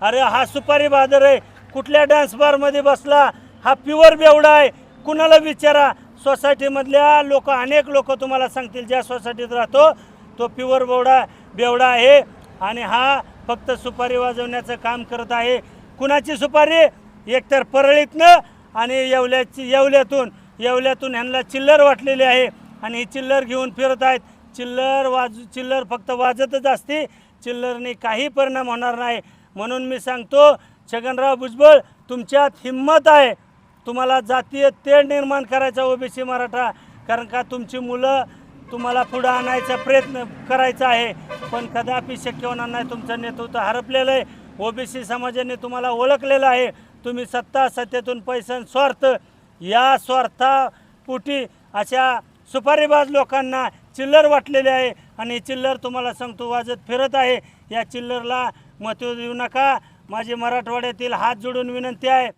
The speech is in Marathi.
अरे हा सुपारी बहादर आहे. कुठल्या डान्स बारमध्ये बसला? हा प्युअर बेवडा आहे. कुणाला विचारा? सोसायटीमधल्या लोक अनेक लोक तुम्हाला सांगतील ज्या सोसायटीत राहतो तो प्युअर बेवडा बेवडा आहे. आणि हा फक्त सुपारी वाजवण्याचं काम करत आहे. कुणाची सुपारी? एकतर परळीतनं आणि येवल्याची येवल्यातून. येवल्यातून ह्यांना चिल्लर वाटलेली आहे. आणि ही चिल्लर घेऊन फिरत आहेत. चिल्लर वाज चिल्लर फक्त वाजतच असते. चिल्लरने काही परिणाम होणार नाही. म्हणून मी सांगतो छगनराव भुजबळ तुमच्यात हिंमत आहे. तुम्हाला जातीय तेढ निर्माण करायचा ओबीसी मराठा कारण का तुमची मुलं तुम्हाला पुढं आणायचा प्रयत्न करायचा आहे. पण कदापि शक्य होणार नाही. तुमचं नेतृत्व हरपलेलं आहे. ओबीसी समाजाने तुम्हाला ओळखलेलं आहे. तुम्ही सत्ता सत्तेतून पैसा स्वार्थ या स्वार्थापुटी अशा सुपारीबाज लोकांना चिल्लर वाटलेले आहे. आणि चिल्लर तुम्हाला सांगतो वाजत फिरत आहे. या चिल्लरला महत्त्व देऊ नका. माझी मराठवाड्यातील हात जोडून विनंती आहे.